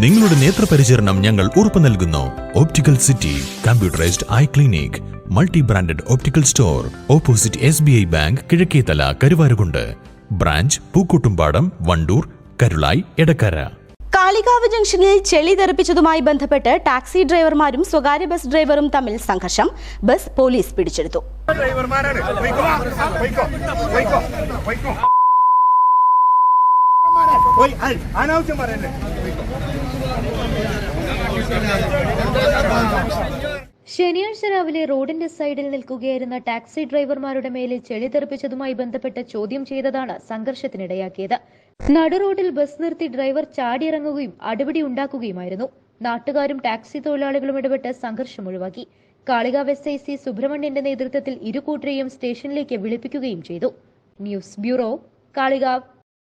നിങ്ങളുടെ നേത്രപരിചരണം ഞങ്ങൾ ഉറപ്പു നൽകുന്നു. Optical city computerised eye clinic multi branded optical store opposite S B I bank Kizhakkethala Karuvarakundu. Branch Pookkottumpadam Wandoor Karulai Edakkara Kalikavu ജംഗ്ഷനിൽ ചെളി തെറിപ്പിച്ചതുമായി ബന്ധപ്പെട്ട് taxi ഡ്രൈവർമാരും സ്വകാര്യ ബസ് ഡ്രൈവറും തമ്മിൽ സംഘർഷം. ബസ് പോലീസ് പിടിച്ചെടുത്തു. പോയി. അനാവശ്യം പറയല്ലേ? ശനിയാഴ്ച രാവിലെ റോഡിന്റെ സൈഡിൽ നിൽക്കുകയായിരുന്ന ടാക്സി ഡ്രൈവർമാരുടെ മേലിൽ ചെളി തെറിപ്പിച്ചതുമായി ബന്ധപ്പെട്ട് ചോദ്യം ചെയ്തതാണ് സംഘർഷത്തിനിടയാക്കിയത്. നടുറോഡിൽ ബസ് നിർത്തി ഡ്രൈവർ ചാടിയിറങ്ങുകയും അടിപിടി ഉണ്ടാക്കുകയുമായിരുന്നു. നാട്ടുകാരും ടാക്സി തൊഴിലാളികളും ഇടപെട്ട് സംഘർഷം ഒഴിവാക്കി. കാളികാവ് എസ് ഐ സി സുബ്രഹ്മണ്യന്റെ നേതൃത്വത്തിൽ ഇരുകൂട്ടരെയും സ്റ്റേഷനിലേക്ക് വിളിപ്പിക്കുകയും ചെയ്തു. News bureau Kalikavu.